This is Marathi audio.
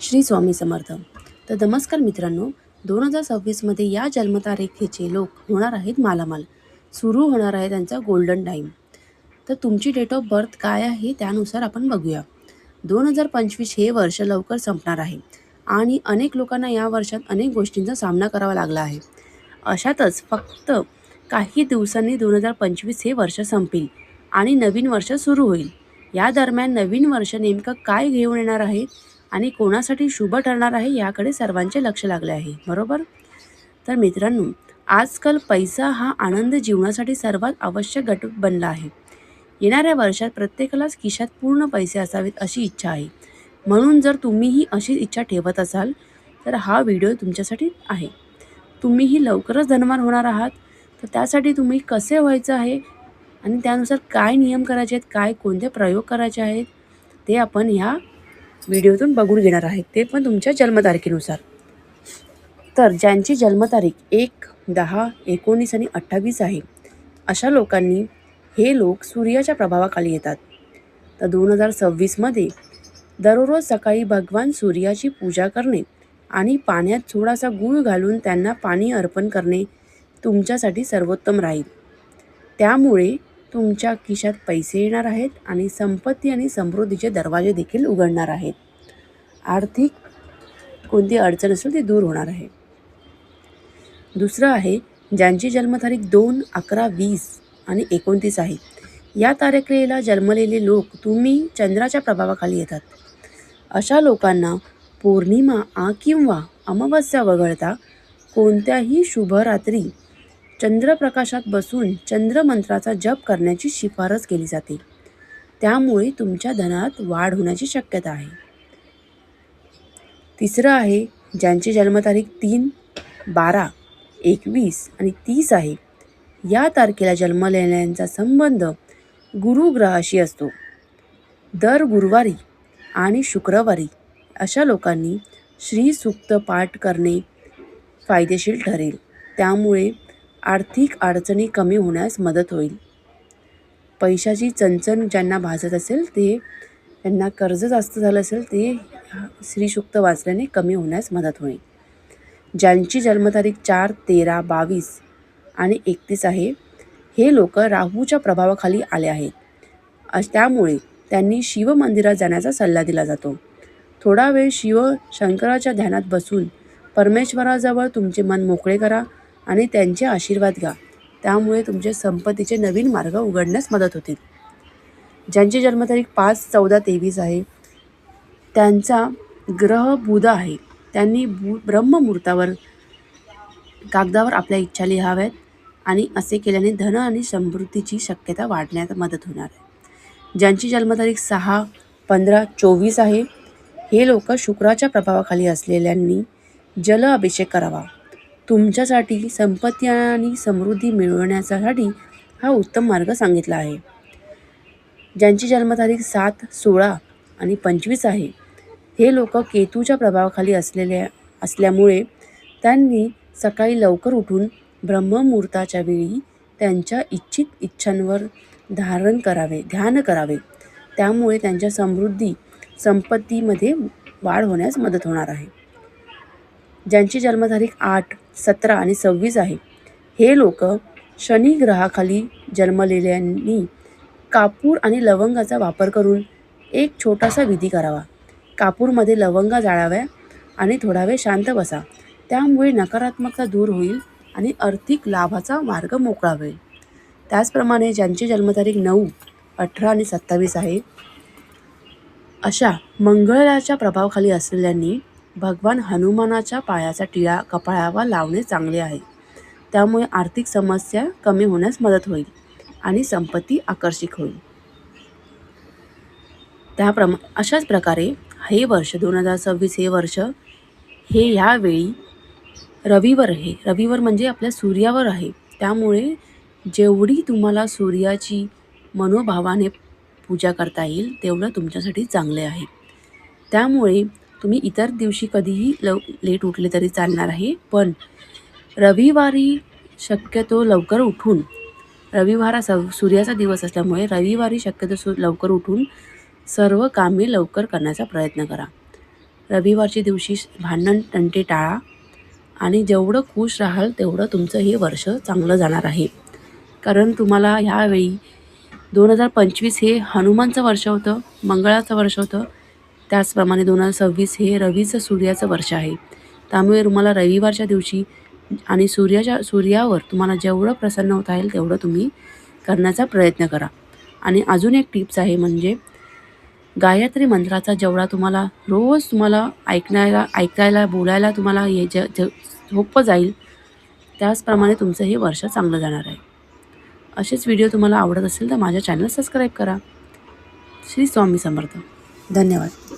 श्री स्वामी समर्थ. तर नमस्कार मित्रांनो दोन हजार सव्वीसमध्ये या जन्मतारखेचे लोक होणार आहेत मालामाल. सुरू होणार आहे त्यांचा गोल्डन टाईम तर तुमची डेट ऑफ बर्थ काय आहे त्यानुसार आपण बघूया. दोन हजार पंचवीस हे वर्ष लवकर संपणार आहे आणि अनेक लोकांना या वर्षात अनेक गोष्टींचा सामना करावा लागला आहे. अशातच फक्त काही दिवसांनी दोन हजार पंचवीस हे वर्ष संपेल आणि नवीन वर्ष सुरू होईल. या दरम्यान नवीन वर्ष नेमकं काय घेऊन येणार आहे आणि कोणासाठी शुभ ठरणार आहे याकडे सर्वांचे लक्ष लागले आहे. बरोबर? तर मित्रांनो आजकाल पैसा हा आनंद जीवनासाठी सर्वात आवश्यक घटक बनला आहे. येणाऱ्या वर्षात प्रत्येकालाच खिशात पूर्ण पैसे असावेत अशी इच्छा आहे. म्हणून जर तुम्हीही अशी इच्छा ठेवत असाल तर हा व्हिडिओ तुमच्यासाठी आहे. तुम्हीही लवकरच धनवान होणार आहात. तर त्यासाठी तुम्ही कसे व्हायचं आहे आणि त्यानुसार काय नियम करायचे आहेत काय कोणते प्रयोग करायचे आहेत ते आपण ह्या व्हिडिओतून बघून घेणार आहेत ते पण तुमच्या जन्मतारखेनुसार. तर ज्यांची जन्मतारीख एक दहा एकोणीस आणि अठ्ठावीस आहे अशा लोकांनी हे लोक सूर्याच्या प्रभावाखाली येतात. तर दोन हजार सव्वीसमध्ये दररोज सकाळी भगवान सूर्याची पूजा करणे आणि पाण्यात थोडासा गूळ घालून त्यांना पाणी अर्पण करणे तुमच्यासाठी सर्वोत्तम राहील. त्यामुळे तुमच्या खिशात पैसे येणार आहेत आणि संपत्ती आणि समृद्धीचे दरवाजे देखील उघडणार आहेत. आर्थिक कोणती अडचण असेल ती दूर होणार आहे. दुसरं आहे ज्यांची जन्मतारीख दोन अकरा वीस आणि एकोणतीस आहे या तारखेला जन्मलेले लोक तुम्ही चंद्राच्या प्रभावाखाली येतात. अशा लोकांना पौर्णिमा आ किंवा अमावस्या वगळता कोणत्याही शुभ रात्री चंद्रप्रकाशात बसून चंद्रमंत्राचा जप करण्याची शिफारस केली जाते. त्यामुळे तुमच्या धनात वाढ होण्याची शक्यता आहे. तिसरं आहे ज्यांची जन्मतारीख तीन बारा एकवीस आणि तीस आहे या तारखेला जन्मलेल्यांचा संबंध गुरुग्रहाशी असतो. दर गुरुवारी आणि शुक्रवारी अशा लोकांनी श्रीसुक्त पाठ करणे फायदेशीर ठरेल. त्यामुळे आर्थिक अडचणी कमी होण्यास मदत होईल. पैशाची चणचण ज्यांना भासत असेल ते त्यांना कर्ज जास्त झालं असेल ते श्रीसुक्त वाचल्याने कमी होण्यास मदत होईल. ज्यांची जन्मतारीख चार तेरा बावीस आणि एकतीस आहे हे लोक राहूच्या प्रभावाखाली आले आहेत. अश त्यामुळे त्यांनी शिवमंदिरात जाण्याचा सल्ला दिला जातो. थोडा वेळ शिव शंकराच्या ध्यानात बसून परमेश्वराजवळ तुमचे मन मोकळे करा आणि त्यांचे आशीर्वाद घ्या. त्यामुळे तुमचे संपत्तीचे नवीन मार्ग उघडण्यास मदत होतील. ज्यांची जन्मतारीख पाच चौदा तेवीस आहे त्यांचा ग्रह बुध आहे. त्यांनी बु ब्रह्ममुहूर्तावर कागदावर आपल्या इच्छा लिहाव्यात आणि असे केल्याने धन आणि समृद्धीची शक्यता वाढण्यात मदत होणार आहे. ज्यांची जन्मतारीख सहा पंधरा चोवीस आहे हे लोक शुक्राच्या प्रभावाखाली असलेल्यांनी जल अभिषेक करावा. तुमच्यासाठी संपत्ती आणि समृद्धी मिळवण्यासाठी हा उत्तम मार्ग सांगितला आहे. ज्यांची जन्मतारीख सात सोळा आणि पंचवीस आहे हे लोक केतूच्या प्रभावाखाली असलेल्या असल्यामुळे त्यांनी सकाळी लवकर उठून ब्रह्ममुहूर्ताच्या वेळी त्यांच्या इच्छित इच्छांवर धारण करावे ध्यान करावे. त्यामुळे त्यांच्या समृद्धी संपत्तीमध्ये वाढ होण्यास मदत होणार आहे. ज्यांची जन्मतारीख आठ सतरा आणि सव्वीस आहे. हे लोक शनी ग्रहाखाली जन्मलेल्यांनी कापूर आणि लवंगाचा वापर करून एक छोटासा विधी करावा. कापूरमध्ये लवंगा जाळाव्या आणि थोडा वेळ शांत बसा. त्यामुळे नकारात्मकता दूर होईल आणि आर्थिक लाभाचा मार्ग मोकळा होईल. त्याचप्रमाणे ज्यांची जन्मतारीख नऊ अठरा आणि सत्तावीस आहे अशा मंगळाच्या प्रभावाखाली असलेल्यांनी भगवान हनुमानाच्या पायाचा टिळा कपाळावर लावणे चांगले आहे. त्यामुळे आर्थिक समस्या कमी होण्यास मदत होईल आणि संपत्ती आकर्षित होईल. त्याप्रमा अशाच प्रकारे हे वर्ष दोन हजार सव्वीस हे वर्ष हे ह्यावेळी रविवार आहे. रविवार म्हणजे आपल्या सूर्यावर आहे. त्यामुळे जेवढी तुम्हाला सूर्याची मनोभावाने पूजा करता येईल तेवढं तुमच्यासाठी चांगले आहे. त्यामुळे तुम्ही इतर दिवशी कधीही लव लेट उठले तरी चालणार आहे. पण रविवारी शक्यतो लवकर उठून रविवार स सूर्याचा दिवस असल्यामुळे रविवारी शक्यतो सु लवकर उठून सर्व कामे लवकर करण्याचा प्रयत्न करा. रविवारच्या दिवशी भांडण तंटे टाळा आणि जेवढं खुश राहाल तेवढं तुमचं हे वर्ष चांगलं जाणार आहे. कारण तुम्हाला ह्यावेळी दोन हजार पंचवीस हे हनुमानचं वर्ष होतं मंगळाचं वर्ष होतं त्याचप्रमाणे दोन हजार सव्वीस हे रवीचं सूर्याचं वर्ष आहे. त्यामुळे तुम्हाला रविवारच्या दिवशी आणि सूर्याच्या सूर्यावर तुम्हाला जेवढं प्रसन्न होता येईल तेवढं तुम्ही करण्याचा प्रयत्न करा. आणि अजून एक टिप्स आहे म्हणजे गायत्री मंत्राचा जेवढा तुम्हाला रोज तुम्हाला ऐकण्याला ऐकायला बोलायला तुम्हाला हे ज सोपं जाईल त्याचप्रमाणे तुमचं हे वर्ष चांगलं जाणार आहे. असेच व्हिडिओ तुम्हाला आवडत असेल तर माझ्या चॅनल सबस्क्राईब करा. श्री स्वामी समर्थ. धन्यवाद.